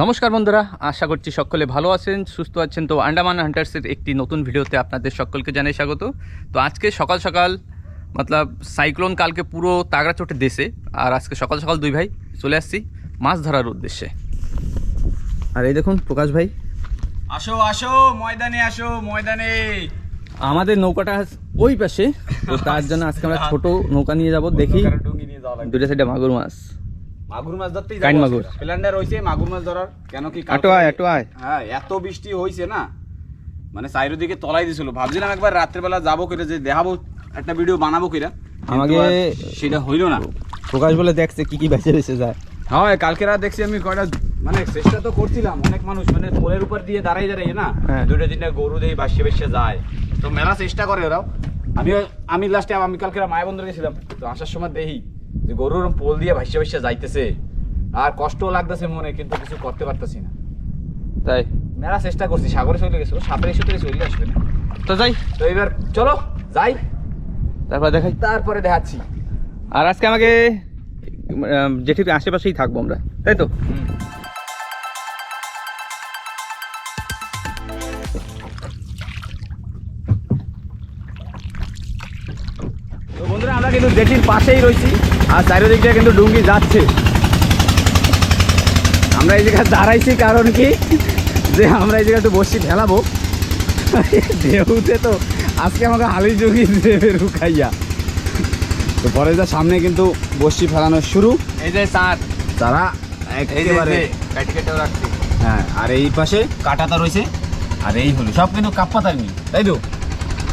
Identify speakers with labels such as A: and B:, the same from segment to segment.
A: নমস্কার বন্ধুরা আশা করছি সকলে ভালো আছেন সুস্থ আছেন। তো আন্ডামান হান্টার্সের একটি নতুন ভিডিওতে আপনাদের সকলকে জানাই স্বাগত। তো আজকে সকাল সকাল মতলব সাইক্লোন কালকে পুরো তাগড়া চোটে দেশে আর আজকে সকাল সকাল দুই ভাই চলে আসছি মাছ ধরার উদ্দেশ্যে। আর এই দেখুন প্রকাশ ভাই।
B: আসো আসো ময়দানে আসো ময়দানে।
A: আমাদের নৌকাটা ওই পাশে তো তার জন্য আজকে আমরা ছোট নৌকা নিয়ে যাব দেখি দুটো সাইডে মাগুর মাছ।
B: মাগুর মাছ ধরতেই
A: কাইন মাগুর।
B: প্ল্যান্ডার হইছে মাগুর মাছ ধরার। কেন কি কালকে-
A: আয় আটো আয়।
B: হ্যাঁ এত বৃষ্টি হইছে না। মানে চারিদিকে তলাই দিছিল। ভাবছিলাম একবার রাত্রেবেলা যাব কইরা যে দেখাবো একটা ভিডিও বানাবো কইরা।
A: আমাকে-
B: সেটা হইল না।
A: প্রকাশ বলে দেখছে কি কি বেঁচে বেঁচে যায়।
B: হ্যাঁ কালকে রাত দেখছি আমি কয়টা মানে চেষ্টা তো করছিলাম অনেক মানুষ মানে পোলের উপর দিয়ে দাঁড়াই দাঁড়াই না।
A: হ্যাঁ।
B: দুটো তিনটা গরু দিয়ে বাসে বাসে যায়। তো মেলা চেষ্টা করে ওরাও। আমি আমি লাস্টে আমি কালকে মায়া বন্ধুরে গেছিলাম। তো আসার সময় দেখি যে গরুর পোল দিয়ে ভাসে ভাসে যাইতেছে। আর কষ্টও লাগতেছে মনে কিন্তু কিছু করতে পারতেছি না।
A: তাই?
B: মেলা চেষ্টা করছি সাগরে চলে গেছিল সাঁতারে এসে থেকে চলে আসবে না।
A: তো যাই।
B: তো এবার চলো যাই।
A: তারপর দেখাই।
B: তারপরে দেখাচ্ছি।
A: আর আজকে আমাকে জেঠির আশেপাশেই থাকব আমরা তাই তো?
B: বন্ধুরা আমরা কিন্তু জেটির পাশেই রয়েছি আর চারিদিক দিয়ে কিন্তু ডুঙ্গি যাচ্ছে। আমরা এই জায়গায় দাঁড়াইছি কারণ কি? যে আমরা এই জায়গায় একটু বসি ফেলাবো ঢেউতে তো আজকে আমাকে হালি জুগি দেবে রুখাইয়া তো পরে যা সামনে কিন্তু বসি ফেলানো শুরু।
A: এই যে সার
B: তারা একেবারে
A: কাটি
B: হ্যাঁ আর এই পাশে কাটাতা রয়েছে। আর এই হলো সব কিন্তু কাপ্পা তারিনি তাই তো?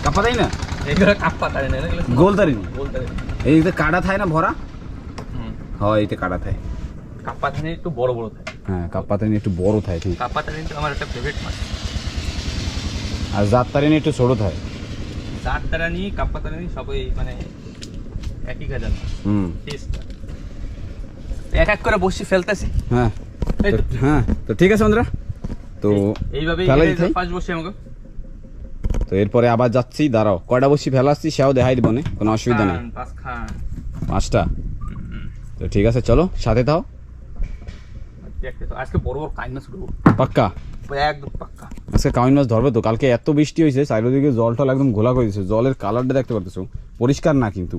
B: কাপ্পা তাই না
A: এইগুলো কাপ্পা তারে না।
B: গোল তারিনি এই যে কাটা থায় না ভরা। হয় এইতে কাটা থায়
A: কাপ্পা থানে একটু বড় বড় থাকে।
B: হ্যাঁ কাপ্পা তারিনি একটু বড় থায় ঠিক
A: কিন্তু আমার একটা ফেভারিট মাছ।
B: আর জাত একটু ছোট থায়
A: চার তারানি কাপ্পা তারানি সবই মানে একই গাজাল।
B: হুম।
A: এক এক করে বসে ফেলতেছি।
B: হ্যাঁ।
A: তো।
B: তো- হ্যাঁ তো ঠিক আছে বন্ধুরা। তো
A: এইভাবে
B: ফেলাই দিতে?
A: ফার্স্ট বসে আমাকে।
B: তো এরপরে আবার যাচ্ছি দাঁড়াও। কয়টা বসি ফেলাচ্ছি সেও দেখাই দিব না কোনো অসুবিধা নেই। পাঁচটা? তো ঠিক আছে চলো সাথে তাও
A: দেখতে তো আজকে বড় বড় কাইন মাছ
B: পাক্কা?
A: একদম পাক্কা।
B: আজকে কামিন মাছ ধরবে তো? কালকে এত বৃষ্টি হয়েছে চারিদিকে একদম ঘোলা করে দিয়েছে। জলের কালারটা দেখতে পারতেছো। পরিষ্কার না কিন্তু।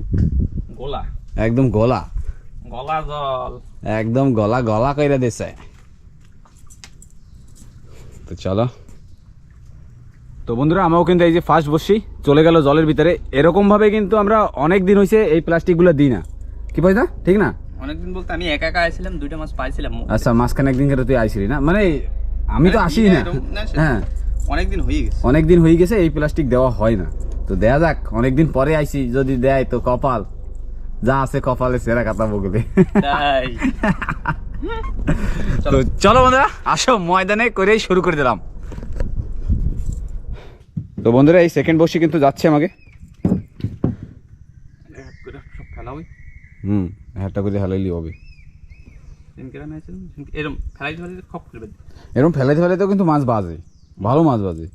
A: গোলা?
B: একদম গলা।
A: গলা জল।
B: একদম গলা গলা কইরা দিছে। তো চলো। তো বন্ধুরা আমরাও কিন্তু এই যে ফার্স্ট চলে গেল জলের ভিতরে। এরকম ভাবে কিন্তু আমরা অনেক দিন হয়েছে এই প্লাস্টিকগুলো দিই না। কি পয়সা ঠিক না?
A: অনেকদিন বলতে আমি একা একা আইছিলাম দুইটা মাছ পাইছিলাম।
B: আচ্ছা মাঝখানে একদিন করে তুই আইসিলি না? মানে আমি তো আসি না। হ্যাঁ।
A: অনেকদিন হয়ে গেছে।
B: অনেক দিন হয়ে গেছে এই প্লাস্টিক দেওয়া হয় না। তো দেয়া যাক অনেক দিন পরে আইসি যদি দেয় তো কপাল। যা আছে কপালে সেরা কাটা বগলে তো চলো বন্ধুরা আসো ময়দানে করেই শুরু করে দিলাম। তো বন্ধুরা এই সেকেন্ড বসে কিন্তু যাচ্ছে আমাকে
A: এক করে সব ফেলা হই
B: হুম একটা করে হালাইলি হবে।
A: এরম
B: এরকম ফেলাইতে ফেলাইতেও কিন্তু মাছ বাজে ভালো মাছ বাজে।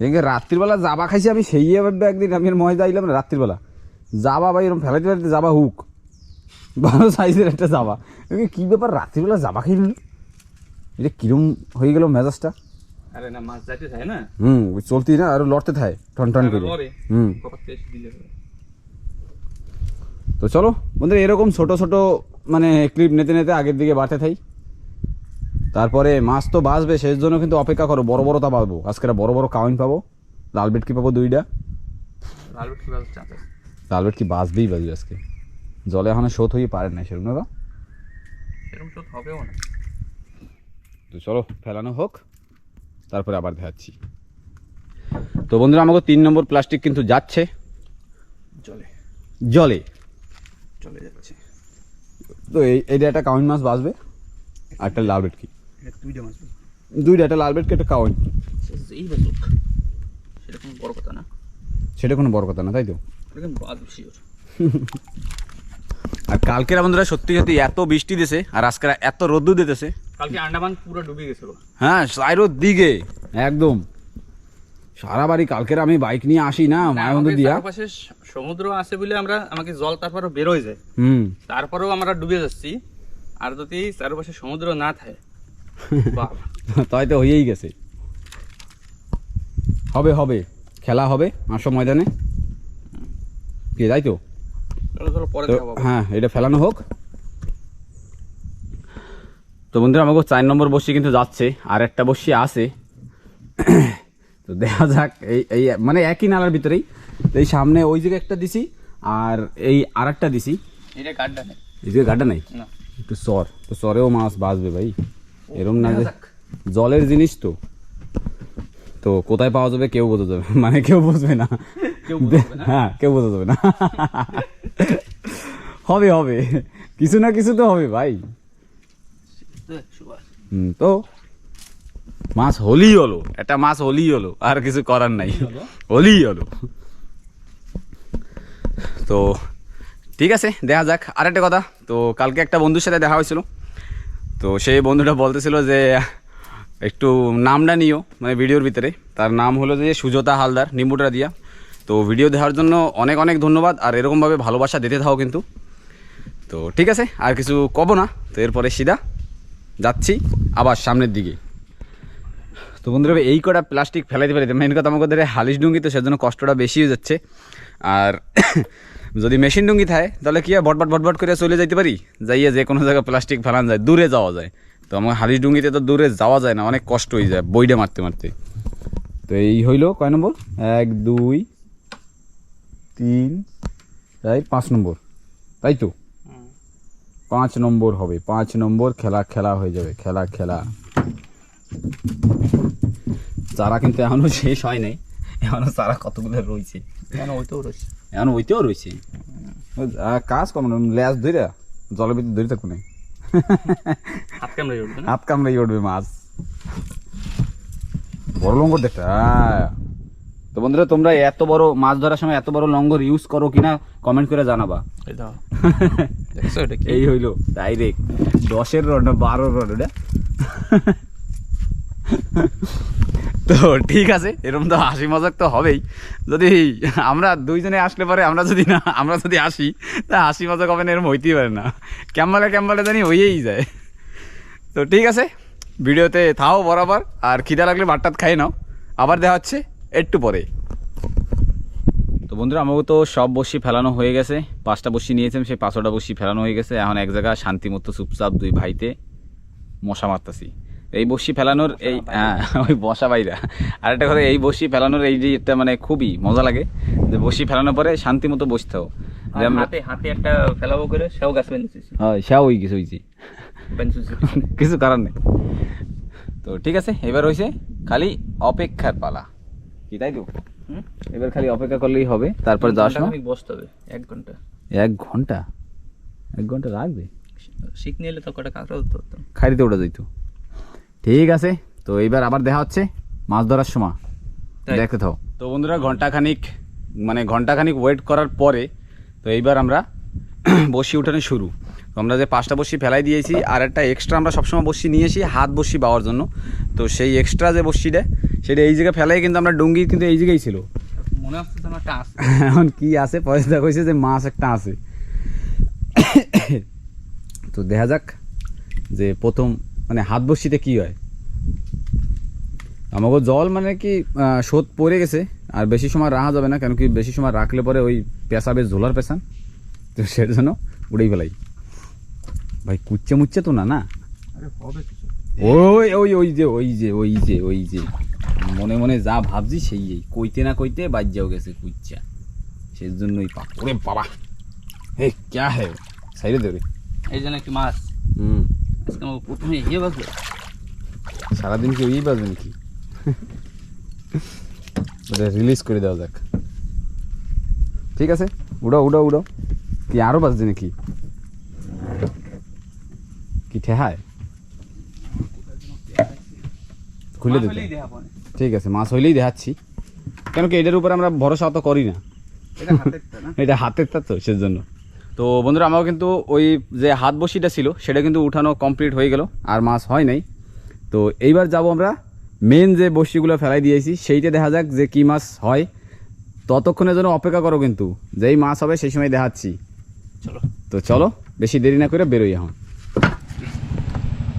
B: এদিকে রাত্রিবেলা জাবা খাইছি আমি সেই ভাবে একদিন আমি ময়দা আইলাম না রাত্রিবেলা। জাবা ভাই এরকম ফেলাইতে ফেলাইতে জাবা হুক। ভালো সাইজের একটা জাবা কি ব্যাপার রাত্রিবেলা জাবা খাই নিল এটা কিরম হয়ে গেল মেজাজটা?
A: আরে না মাছ যাইতে চায় না।
B: হুম চলতি না আর লড়তে থাকে টন টন করে। হুম
A: কপার টেস্ট দিলে হবে।
B: তো চলো বন্ধুরা এরকম ছোট ছোট মানে ক্লিপ নিতে নিতে আগের দিকে বাড়তে থাই। তারপরে মাছ তো বাঁচবে সেই জন্য কিন্তু অপেক্ষা করো বড় বড় তা পাবো আজকে বড় বড় কাউন পাবো। লাল বেটকি পাবো দুইটা? লাল বেটকি বাঁচবেই বাজবে আজকে। জলে এখনও শোধ হয়ে পারে না সেরকম
A: এরকম হবেও না।
B: তো চলো ফেলানো হোক তারপরে আবার দেখাচ্ছি। তো বন্ধুরা আমাকে তিন নম্বর প্লাস্টিক কিন্তু যাচ্ছে।
A: জলে।
B: জলে।
A: চলে যাচ্ছে।
B: তো এই এইটা একটা কাউন মাছ বাঁচবে? আর একটা লাল বেটকি
A: দুইটা মাছ
B: দুইটা একটা লাল বেটকি একটা কাউন
A: এই বাজুক সেটা কোনো বড় কথা না।
B: সেটা কোনো বড় কথা না তাই তো?
A: এটা বাদ
B: আর কালকের বন্ধুরা সত্যি সত্যি এত বৃষ্টি দিছে আর আজকে এত রোদ্দু দিতেছে।
A: কালকে আন্ডামান পুরো ডুবে গেছিল
B: হ্যাঁ সাইরোর দিকে একদম। সারা বাড়ি কালকের আমি বাইক নিয়ে আসি না মায়াবন্ধু দিয়া।
A: পাশে সমুদ্র আছে বলে আমরা আমাকে জল তারপরও বেরোয় যায়।
B: হুম।
A: তারপরেও আমরা ডুবে যাচ্ছি। আর যদি চারপাশে সমুদ্র না থাকে বাহ।
B: তাই তো হয়েই গেছে। হবে হবে। খেলা হবে আসো ময়দানে। কি তাই তো। হ্যাঁ এটা ফেলানো হোক। তো বন্ধুরা আমাকে চার নম্বর বসি কিন্তু যাচ্ছে আর একটা বসি আছে। তো দেখা যাক এই এই মানে একই নালার ভিতরেই। তো এই সামনে ওই জায়গায় একটা দিছি আর এই আর একটা দিছি।
A: এটা কাটটা নেই।
B: এই গাড্ডা নাই? একটু সর। তো সরেও মাছ বাঁচবে ভাই। এরম না যে জলের জিনিস তো। তো কোথায় পাওয়া যাবে কেউ বোঝা যাবে মানে কেউ বুঝবে না।
A: কেউ বুঝবে না?
B: হ্যাঁ কেউ বোঝা যাবে না। হবে হবে। কিছু না কিছু তো হবে ভাই। তো মাছ হলেই হলো একটা মাছ হলেই হলো আর কিছু করার নাই। হলেই হলো? তো ঠিক আছে দেখা যাক। আর একটা কথা তো কালকে একটা বন্ধুর সাথে দেখা হয়েছিল। তো সেই বন্ধুটা বলতেছিল যে একটু নামটা নিও মানে ভিডিওর ভিতরে। তার নাম হলো যে সুজতা হালদার নিম্বুটা দিয়া তো ভিডিও দেওয়ার জন্য অনেক অনেক ধন্যবাদ আর এরকমভাবে ভালোবাসা দিতে থাও কিন্তু। তো ঠিক আছে আর কিছু কব না। তো এরপরে সিধা যাচ্ছি আবার সামনের দিকে। তো বন্ধুরা, এই কটা প্লাস্টিক ফেলাইতে পারি মেন কথা আমাকে ধরে হালিশ ডুঙ্গি তো সেজন্য কষ্টটা বেশি হয়ে যাচ্ছে। আর যদি মেশিন ডুঙ্গি থাকে, তাহলে কি বটবট বটবট করে চলে যাইতে পারি? যাইয়ে যে কোনো জায়গায় প্লাস্টিক ফেলান যায়, দূরে যাওয়া যায়। তো আমার হালিশ ডুঙ্গিতে তো দূরে যাওয়া যায় না, অনেক কষ্ট হয়ে যায় বইটা মারতে মারতে। তো এই হইল কয় নম্বর? এক, দুই, তিন এই পাঁচ নম্বর। তাই তো? পাঁচ নম্বর হবে, পাঁচ নম্বর খেলা খেলা হয়ে যাবে, খেলা খেলা। চারা কিন্তু এখনও শেষ হয় নাই এখনও চারা কতগুলো রয়েছে?
A: কেন ওইটাও রয়েছে।
B: এখন ওইতেও রয়েছে? কাজ কম ল্যাস ধরে জলের ভিতরে ধরে থাকব না।
A: হাত কামড়ে উঠবে
B: হাত কামড়াই উঠবে মাছ। বড় লঙ্গর দেখতে তো বন্ধুরা তোমরা এত বড় মাছ ধরার সময় এত বড় লঙ্গর ইউজ করো কিনা কমেন্ট করে জানাবা।
A: এই
B: হইল ডাইরেক্ট দশের রড না বারো রড ওটা তো ঠিক আছে, এরকম তো হাসি মজাক তো হবেই। যদি আমরা দুইজনে আসলে পরে আমরা যদি না, আমরা যদি আসি, তা হাসি মজাক হবে না, এরকম হইতেই পারে না। ক্যাম্বালে ক্যাম্বালে জানি হয়েই যায়। তো ঠিক আছে, ভিডিওতে থাও বরাবর, আর খিদা লাগলে ভাতটাত খাই নাও। আবার দেখা হচ্ছে একটু পরে। তো বন্ধুরা আমাকে তো সব বসি ফেলানো হয়ে গেছে। পাঁচটা বসি নিয়েছেন, সেই পাঁচটা বসি ফেলানো হয়ে গেছে। এখন এক জায়গায় শান্তি মতো চুপচাপ দুই ভাইতে মশা মারতাছি। এই বসি ফেলানোর এই হ্যাঁ ওই বসা বাইরা। আর একটা কথা এই বসি ফেলানোর এই যে একটা মানে খুবই মজা লাগে। যে বসি ফেলানোর পরে শান্তি মতো বসতে হবে।
A: হাতে হাতে একটা ফেলাবো করে সেও গাছ বেঁধেছি
B: হয় সে ওই কিছু হয়েছি কিছু কারণ নেই। তো ঠিক আছে এবার হয়েছে খালি অপেক্ষার পালা। কি তাই তো? এবার খালি অপেক্ষা করলেই হবে তারপর যাওয়ার সময়
A: বসতে হবে এক ঘণ্টা।
B: এক ঘণ্টা? এক ঘণ্টা লাগবে?
A: শিখ নিলে তো কটা কাঁকড়া হতো
B: খাইতে ওটা যাইতো। ঠিক আছে তো এইবার আবার দেখা হচ্ছে মাছ ধরার সময়।
A: তাই?
B: দেখতে থাও তো বন্ধুরা ঘন্টাখানিক মানে ঘন্টাখানিক ওয়েট করার পরে তো এইবার আমরা বসি উঠানো শুরু। তো আমরা যে পাঁচটা বসি ফেলাই দিয়েছি আর একটা এক্সট্রা আমরা সবসময় বসি নিয়েছি হাত বসি পাওয়ার জন্য। তো সেই এক্সট্রা যে বসিটা সেটা এই জায়গায় ফেলাই কিন্তু আমরা ডুঙ্গি কিন্তু এই জায়গায় ছিল।
A: মনে হচ্ছে
B: এখন কি আছে পয়সা কইছে যে মাছ একটা আছে। তো দেখা যাক যে প্রথম মানে হাত বসিতে কি হয়। আমাকে জল মানে কি স্রোত পড়ে গেছে আর বেশি সময় রাখা যাবে না কেন কি বেশি সময় রাখলে পরে ওই পেশাবে ঝোলার পেশান তো সের জন্য উড়েই ফেলাই। ভাই কুচ্ছে মুচ্ছে তো না না? ওই ওই ওই যে ওই যে ওই যে ওই যে। মনে মনে যা ভাবছি সেই কইতে না কইতে বাজ্যাও গেছে কুচ্চা। সেই জন্যই পা ওরে বাবা! হে ক্যা হে? সাইডে দে রে
A: এই জন্য কি মাছ।
B: হুম।
A: আজকে আমার প্রথমে ইয়ে বাজলো
B: সারাদিন কি ওই বাজবে নাকি? ওটা রিলিজ করে দেওয়া যাক। ঠিক আছে? উড়াও উড়াও উড়াও। কি আরও বাজছে নাকি? কি ঠেহায়? খুলে দিতে। ঠিক আছে মাছ হইলেই দেখাচ্ছি। কেন কি এটার উপর আমরা ভরসা অত করি না?
A: এটা হাতের না?
B: এটা হাতের তা তো সেজন্য। তো বন্ধুরা আমারও কিন্তু ওই যে হাত বসিটা ছিল সেটা কিন্তু উঠানো কমপ্লিট হয়ে গেল আর মাছ হয় নাই। তো এইবার যাব আমরা মেন যে বসিগুলো ফেলাই দিয়েছি সেইটা দেখা যাক যে কি মাছ হয়। ততক্ষণের জন্য অপেক্ষা করো কিন্তু যেই মাছ হবে সেই সময় দেখাচ্ছি।
A: চলো।
B: তো চলো বেশি দেরি না করে বেরোই এখন।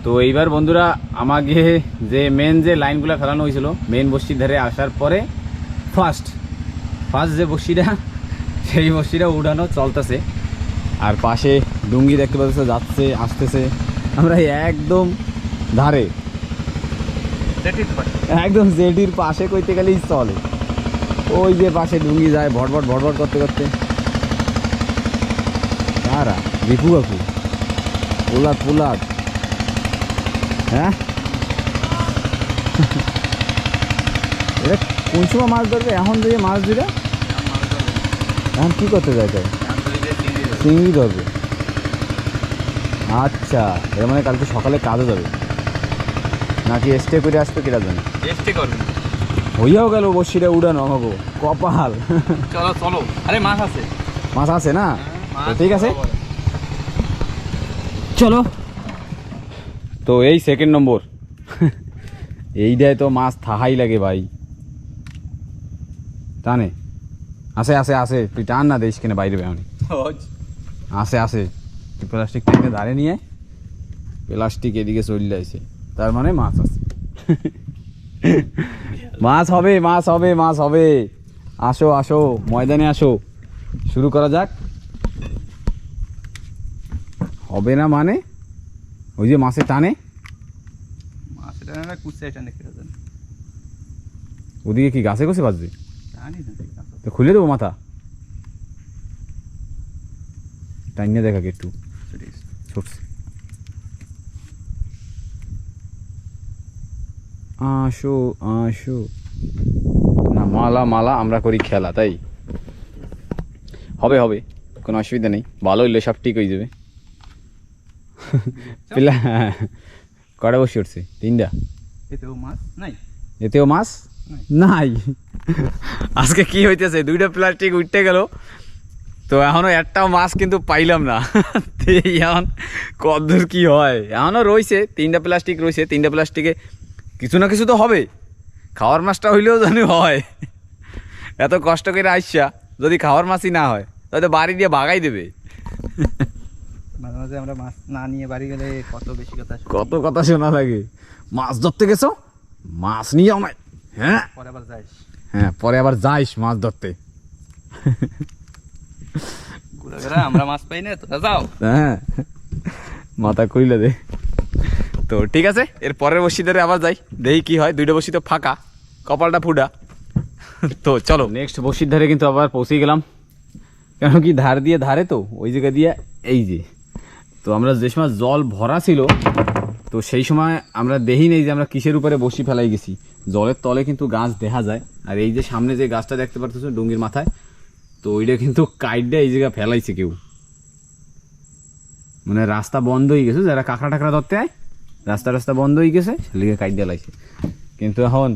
B: তো এইবার বন্ধুরা আমাকে যে মেন যে লাইনগুলো ফেলানো হয়েছিল মেন বস্তির ধারে আসার পরে ফার্স্ট ফার্স্ট যে বস্তিটা সেই বস্তিটা উড়ানো চলতেছে। আর পাশে ডুঙ্গি দেখতে পাচ্ছ যাচ্ছে আসতেছে। আমরা একদম ধারে। একদম জেডির পাশে কইতে গেলেই চলে। ওই যে পাশে ডুঙ্গি যায়, ভটভট ভটভট করতে করতে। কারা দীপু কাকু। পোলাদ পোলাদ হ্যাঁ? কোন সময় মাছ ধরবে? এখন যে মাছ ধরে? এখন কি করতে যায় তাই? চিংড়ি ধরবে। আচ্ছা এর মানে কালকে সকালে কাজে যাবে। নাকি স্টে করে আসবে কিরা জানে?
A: টেস্টে করবেন
B: হইয়াও গেল বসিটা উড়ানো আমাকে কপাল।
A: চলো চলো। আরে মাছ আছে।
B: মাছ আছে না? ঠিক আছে। চলো। তো এই সেকেন্ড নম্বর এইটাই তো মাছ থাহাই লাগে ভাই। টানে আছে আছে আছে। তুই টান না দেশ কেনে বাইরে বেরোনি। আসে আসে তুই প্লাস্টিক টেনে দাঁড়িয়ে নিয়ে প্লাস্টিক এদিকে চলে আসে। তার মানে মাছ আছে। মাছ হবে মাছ হবে মাছ হবে। আসো আসো ময়দানে আসো। শুরু করা যাক। হবে না মানে? ওই যে মাছে টানে।
A: মাছ না
B: ওদিকে কি গাছে গছে বাজবে? তো খুলে দেবো মাথা। টাইনে দেখা একটু। ছুটছে আসো আসো না মালা মালা আমরা করি খেলা তাই? হবে হবে কোনো অসুবিধা নেই। ভালো হইলে সব ঠিক হয়ে যাবে। পিলা কটা বসে উঠছে? তিনটা?
A: এতেও মাছ? নাই।
B: এতেও মাছ?
A: নাই।
B: আজকে কি হইতেছে? দুইটা প্লাস্টিক উঠতে গেল। তো এখনও একটাও মাছ কিন্তু পাইলাম না। এখন কদ্দূর কি হয়? এখনও রয়েছে তিনটা প্লাস্টিক রয়েছে তিনটা প্লাস্টিকে কিছু না কিছু তো হবে। খাওয়ার মাছটা হইলেও জানি হয়। এত কষ্ট করে আসছা যদি খাওয়ার মাছই না হয় তাহলে বাড়ি দিয়ে বাগাই দেবে।
A: মাঝে মাঝে আমরা মাছ না নিয়ে বাড়ি গেলে কত বেশি কথা
B: কত কথা শোনা লাগে। মাছ ধরতে গেছো? মাছ নিয়ে আমায় হ্যাঁ?
A: পরে আবার যাইস।
B: হ্যাঁ পরে আবার যাইস মাছ ধরতে।
A: আমরা মাছ পাই না তোরা যাও।
B: হ্যাঁ। মাথা কইলে দে। তো ঠিক আছে, এর পরের বসি ধরে আবার যাই, দেখি কি হয়। দুইটা বসি তো ফাঁকা, কপালটা ফুটা। তো চলো। নেক্সট বসির ধারে কিন্তু আবার পৌঁছে গেলাম। কেন কি ধার দিয়ে ধারে তো, ওই জায়গা দিয়ে এই যে। তো আমরা যে সময় জল ভরা ছিল, তো সেই সময় আমরা দেখি নেই যে আমরা কিসের উপরে বসি ফেলাই গেছি। জলের তলে কিন্তু গাছ দেখা যায়। আর এই যে সামনে যে গাছটা দেখতে পারতেছো, ডুঙ্গির মাথায়, তো ওইটা কিন্তু কাইডটা এই জায়গা ফেলাইছে কেউ। মানে রাস্তা বন্ধ হয়ে গেছে, যারা কাঁকড়া টাকড়া ধরতে আয় রাস্তা রাস্তা বন্ধ হয়ে গেছে লিগে কাইট লাইছে। কিন্তু এখন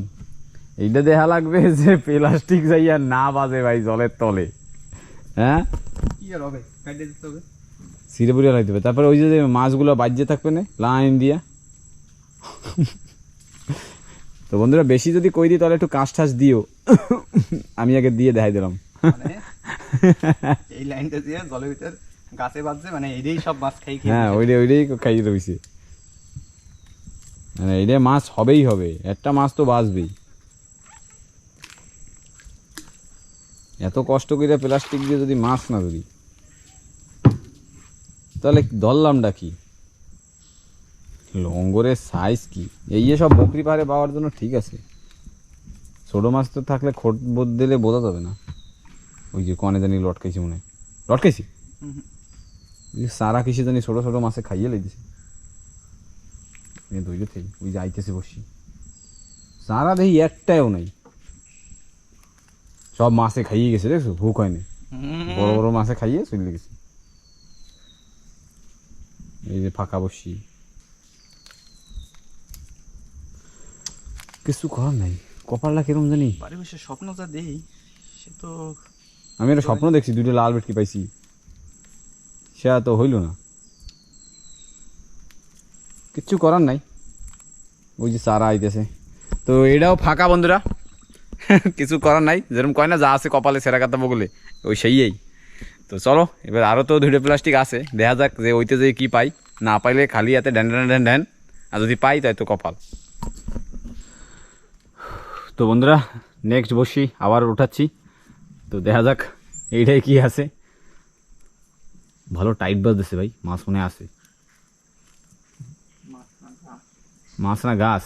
B: এইটা দেখা লাগবে যে প্লাস্টিক যাইয়া না বাজে ভাই জলের তলে। হ্যাঁ? সিরে পুড়িয়া লাগতে হবে। তারপরে ওই যে মাছগুলো বাজ্যে থাকবে না লাইন দিয়া। তো বন্ধুরা বেশি যদি কই দিই তাহলে একটু কাঁচ ঠাস দিও। আমি আগে দিয়ে দেখাই দিলাম।
A: মানে এই লাইনটা দিয়ে জলের ভিতর গাছে বাজছে মানে এইটাই সব মাছ খাই
B: হ্যাঁ। ওইটাই ওইটাই খাইয়ে রয়েছে মানে এইটা মাছ হবেই হবে একটা মাছ তো বাঁচবেই। এত কষ্ট করে প্লাস্টিক দিয়ে যদি মাছ না ধরি তাহলে ধরলামটা কি? লঙ্গরের সাইজ কি? এই যে সব বকরি পাহাড়ে পাওয়ার জন্য ঠিক আছে। ছোটো মাছ তো থাকলে খোট বোধ দিলে বোঝা যাবে না। ওই যে কনে জানি লটকাইছি মনে হয়। লটকাইছি সারা কিসে জানি ছোটো ছোটো মাছে খাইয়ে লাইতেছে। ওই যে আইতেছে বসি। সারা দেখি একটাও নাই। সব মাছে খাইয়ে গেছে দেখছ? ভুক হয়নি বড় বড় মাছে খাইয়ে চলে গেছে। এই যে ফাঁকা বসি। কিছু করার নাই। কপালটা কিরম জানি?
A: স্বপ্ন যা দেই সে তো
B: আমি একটা স্বপ্ন দেখছি দুইটা লাল বেটকি পাইছি। সে তো হইল না। কিচ্ছু করার নাই। ওই যে চারা আইতেছে। তো এটাও ফাঁকা বন্ধুরা। কিছু করার নাই। যেরকম কয় না, যা আছে কপালে সেরা কাতা বগলে, ওই সেইই তো চলো, এবার আরও তো দুটো প্লাস্টিক আছে। দেখা যাক যে ওইতে যে কী পাই। না পাইলে খালি হাতে ড্যান ড্যান ড্যান ড্যান আর যদি পাই তাই তো কপাল। তো বন্ধুরা নেক্সট বসি, আবার উঠাচ্ছি। তো দেখা যাক, এইটাই কি আছে। ভালো টাইট বাজতেছে ভাই মাছ মনে আছে। মাছ না গাছ।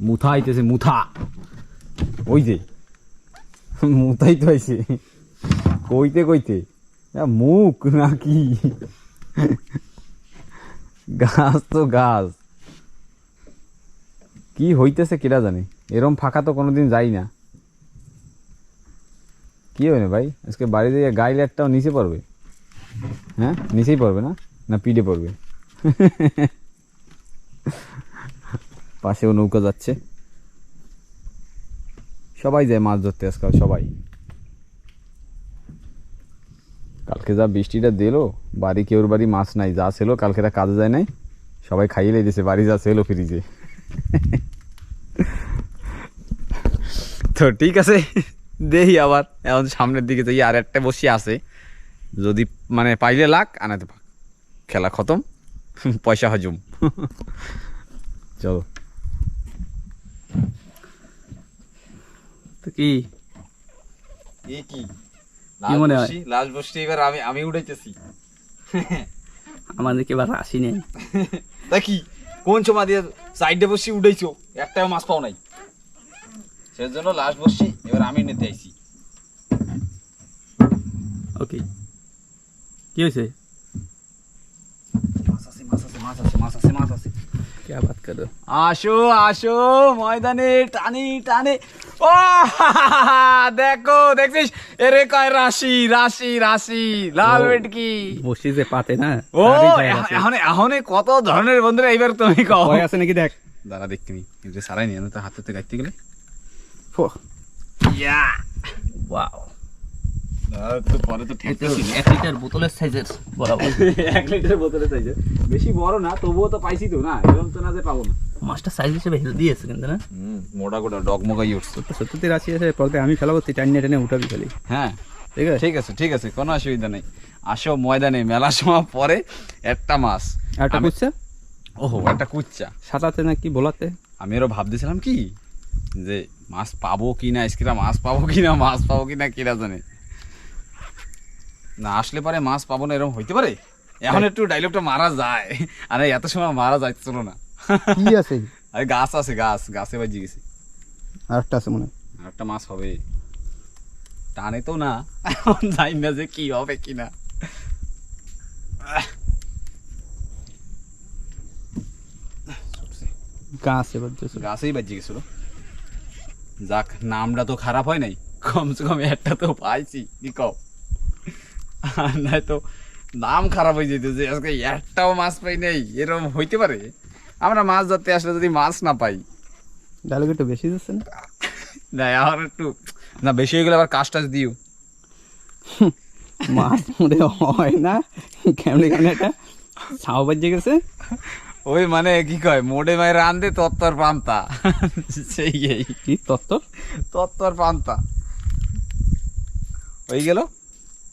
B: মুথা আইতেছে, মুথা। ওই যে, মুথাই তো আইছে। কইতে কইতে। মুখ নাকি গাছ তো গাছ। কি হইতেছে কেটা জানে? এরম ফাঁকা তো কোনোদিন যাই না। কি হয় না ভাই? আজকে বাড়িতে গিয়ে গাইল একটাও নিচে পড়বে। হ্যাঁ? নিচেই পড়বে না? না পিঠে পড়বে? পাশেও নৌকা যাচ্ছে। সবাই যায় মাছ ধরতে আজকাল, সবাই। কালকে যা বৃষ্টিটা দিলো, বাড়ি কেউর বাড়ি মাছ নাই, যা ছিল কালকে তা কাজে যায় নাই। সবাই খাইয়ে লেগেছে বাড়ি যা ছিল ফ্রিজে। তো ঠিক আছে দেখি আবার। এখন সামনের দিকে যাই, আর একটা বসি আছে। যদি মানে পাইলে লাখ আনাতে পাক। খেলা খতম, পয়সা হজুম। চলো।
A: তো কি?
B: এ কি?
A: কি মনে হয়?
B: লাস্ট বসটি এবার আমি আমি উঠাইতেছি
A: আমাদেরকে এবার আসি নেই।
B: তা কি? কোন সময় দিয়ে সাইডে বসে উঠাইছো একটাও মাছ পাও নাই। সেজন্য লাস্ট বসছি এবার আমি নিতে আইছি।
A: ওকে কি হয়েছে
B: মাছ আছে মাছ আছে মাছ আছে মাছ আছে মাছ আছে।
A: কে বাত করো?
B: আসো আসো ময়দানে টানি টানে। ও দেখো দেখছিস? এরে কয় রাশি রাশি রাশি লাল
A: ও।
B: বেটকি
A: বসি যে পাতে না?
B: ও। এখন এখন কত ধরনের বন্ধুরা এইবার তুমি কও।
A: ভয় আছে নাকি দেখ?
B: দাঁড়া দেখতে নি। এটা সারাই নিয়ে তো হাতে গাইতে গেলে।
A: ফো
B: ইয়া।
A: ওয়াও।
B: পরে তো
A: এক লিটার বোতলের সাইজের বরাবর।
B: এক লিটার বোতলে চাইছে বেশি বড় না তবুও তো পাইছি তো না? এরকম তো না যে পাবো না।
A: মাছটা সাইজ হিসেবে হেলদি আছে কিন্তু না?
B: মোটা গোটা ডগমগাই উঠছে।
A: সত্যি রাশি আছে পরে আমি খেলা করতে টাইনে টেনে উঠাবি খালি।
B: হ্যাঁ
A: ঠিক আছে?
B: ঠিক আছে ঠিক আছে কোনো অসুবিধা নেই। আসো ময়দানে মেলা সময় পরে একটা মাছ।
A: একটা বুঝছে
B: ওহো একটা কুচ্চা
A: সাঁতাতে নাকি বলাতে?
B: আমি আরও ভাবতেছিলাম কি? যে মাছ পাবো কি না আজকেরা মাছ পাবো কি না মাছ পাবো কি না কিনা জানে। না আসলে পরে মাছ পাবো না এরকম হইতে পারে? এখন একটু ডাইলগটা মারা যায়। আরে এত সময় মারা যাচ্ছিল না।
A: কি আছে?
B: আরে গাছ আছে গাছ গাছে বাজি গেছে।
A: আর একটা আছে মনে হয়।
B: আর একটা মাছ হবে। টানে তো না। এখন জানি না যে কি হবে কি না
A: গাছ
B: গাছেই বাজি গেছিল যাক নামটা তো খারাপ হয় নাই। কমসে কম একটা তো পাইছি কি কও? আর নাই তো নাম খারাপ হয়ে যেত যে আজকে একটাও মাছ পাই নাই এরকম হইতে পারে? আমরা মাছ ধরতে আসলে যদি মাছ না পাই।
A: ডায়লগ একটু বেশি যাচ্ছে না?
B: না আর একটু না বেশি হয়ে গেলে আবার কাজ টাজ দিও।
A: মাছ মুড়ে হয় না কেমনে কেমনে একটা ছাও বাজে গেছে।
B: ওই মানে কি কয় মোড়ে মায়ের আনতে তত্তর পান্তা। সেই
A: কি তত্ত্ব
B: তত্তর পান্তা। হয়ে গেল?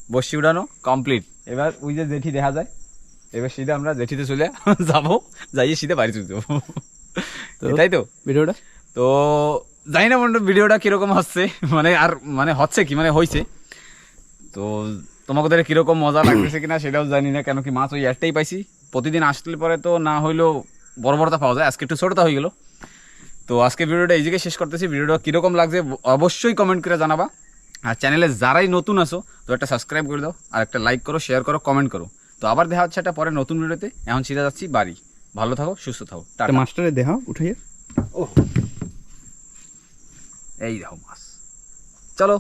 B: বসি উড়ানো কমপ্লিট এবার ওই যে জেঠি দেখা যায় এবার সিধা আমরা জেঠিতে চলে যাব যাইয়ে সিধা বাড়ি চলে যাব।
A: তো?
B: এটাই তো।
A: ভিডিওটা?
B: তো জানি না মনে ভিডিওটা কীরকম হচ্ছে মানে আর মানে হচ্ছে কি মানে হয়েছে তো তোমাকে ওদের কীরকম মজা লাগতেছে কিনা সেটাও জানি না কেন কি মাছ ওই একটাই পাইছি। প্রতিদিন আসলে পরে তো না হইলেও বড় বড়টা পাওয়া যায় আজকে একটু ছোটটা হয়ে গেলো। তো আজকে ভিডিওটা এই শেষ করতেছি। ভিডিওটা কীরকম লাগছে অবশ্যই কমেন্ট করে জানাবা। আর চ্যানেলে যারাই নতুন আসো তো একটা সাবস্ক্রাইব করে দাও আর একটা লাইক করো শেয়ার করো কমেন্ট করো। তো আবার দেখা হচ্ছে একটা পরে নতুন ভিডিওতে। এখন সিধা যাচ্ছি বাড়ি। ভালো থাকো সুস্থ থাকো। তার
A: মাস্টারে দেখাও উঠাইয়া
B: ও এই দেখো মাস চলো।